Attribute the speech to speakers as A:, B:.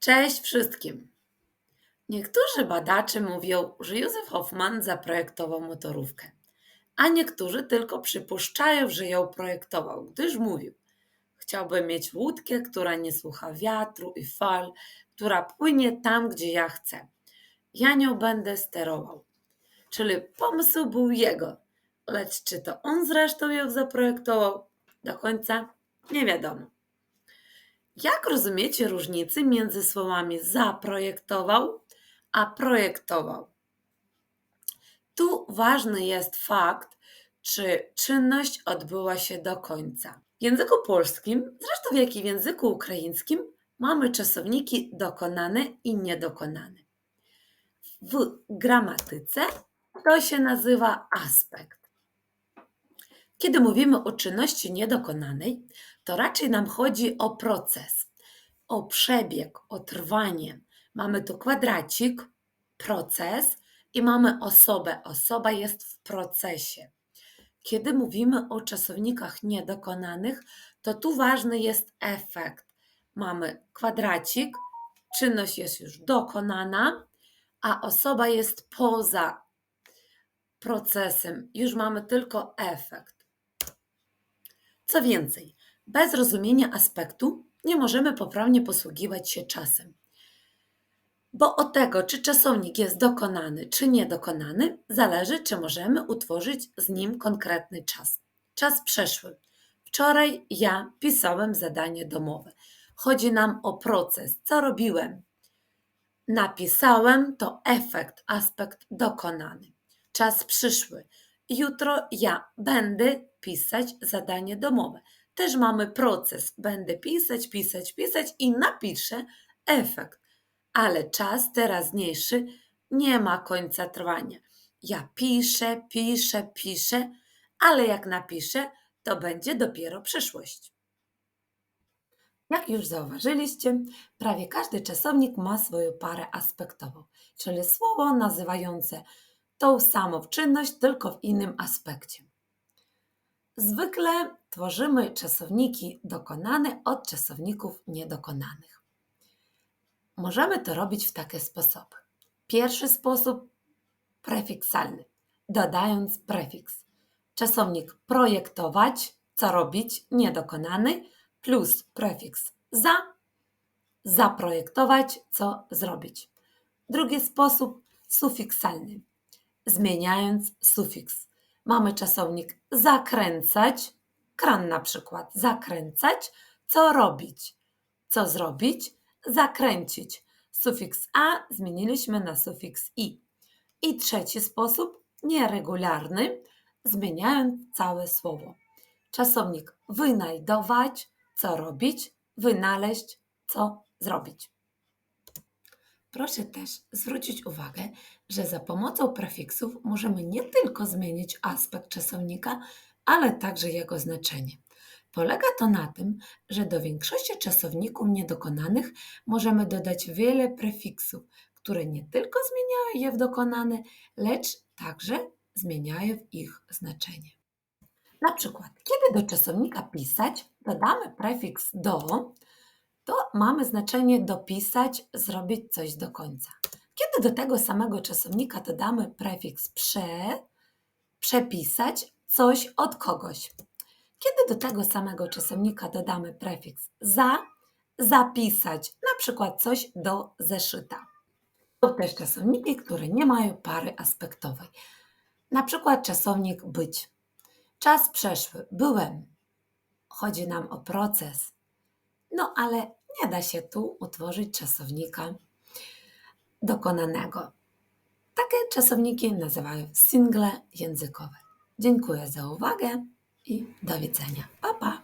A: Cześć wszystkim! Niektórzy badacze mówią, że Józef Hoffman zaprojektował motorówkę, a niektórzy tylko przypuszczają, że ją projektował, gdyż mówił: Chciałbym mieć łódkę, która nie słucha wiatru i fal, która płynie tam, gdzie ja chcę. Ja nią będę sterował. Czyli pomysł był jego, lecz czy to on zresztą ją zaprojektował, do końca nie wiadomo. Jak rozumiecie różnicę między słowami zaprojektował a projektował? Tu ważny jest fakt, czy czynność odbyła się do końca. W języku polskim, zresztą jak i w języku ukraińskim, mamy czasowniki dokonane i niedokonane. W gramatyce to się nazywa aspekt. Kiedy mówimy o czynności niedokonanej, to raczej nam chodzi o proces, o przebieg, o trwanie. Mamy tu kwadracik, proces i mamy osobę. Osoba jest w procesie. Kiedy mówimy o czasownikach niedokonanych, to tu ważny jest efekt. Mamy kwadracik, czynność jest już dokonana, a osoba jest poza procesem. Już mamy tylko efekt. Co więcej, bez rozumienia aspektu nie możemy poprawnie posługiwać się czasem. Bo od tego, czy czasownik jest dokonany, czy niedokonany, zależy, czy możemy utworzyć z nim konkretny czas. Czas przeszły. Wczoraj ja pisałem zadanie domowe. Chodzi nam o proces. Co robiłem? Napisałem to efekt, aspekt dokonany. Czas przyszły. Jutro ja będę pisać zadanie domowe. Też mamy proces. Będę pisać, pisać, pisać i napiszę efekt. Ale czas teraźniejszy nie ma końca trwania. Ja piszę, piszę, piszę, ale jak napiszę, to będzie dopiero przyszłość. Jak już zauważyliście, prawie każdy czasownik ma swoją parę aspektową, czyli słowo nazywające tą samą czynność, tylko w innym aspekcie. Zwykle tworzymy czasowniki dokonane od czasowników niedokonanych. Możemy to robić w takie sposoby. Pierwszy sposób prefiksalny, dodając prefiks. Czasownik projektować, co robić, niedokonany, plus prefiks za, zaprojektować, co zrobić. Drugi sposób sufiksalny, zmieniając sufiks. Mamy czasownik zakręcać, kran na przykład, zakręcać, co robić, co zrobić, zakręcić. Sufiks a zmieniliśmy na sufiks i. I trzeci sposób, nieregularny, zmieniając całe słowo. Czasownik wynajdować, co robić, wynaleźć, co zrobić. Proszę też zwrócić uwagę, że za pomocą prefiksów możemy nie tylko zmienić aspekt czasownika, ale także jego znaczenie. Polega to na tym, że do większości czasowników niedokonanych możemy dodać wiele prefiksów, które nie tylko zmieniają je w dokonane, lecz także zmieniają ich znaczenie. Na przykład, kiedy do czasownika pisać dodamy prefiks do, to mamy znaczenie dopisać, zrobić coś do końca. Kiedy do tego samego czasownika dodamy prefiks prze, przepisać coś od kogoś. Kiedy do tego samego czasownika dodamy prefiks za, zapisać na przykład coś do zeszyta. Są też czasowniki, które nie mają pary aspektowej. Na przykład czasownik być. Czas przeszły, byłem. Chodzi nam o proces. No ale nie da się tu utworzyć czasownika dokonanego. Takie czasowniki nazywają single językowe. Dziękuję za uwagę i do widzenia. Pa, pa!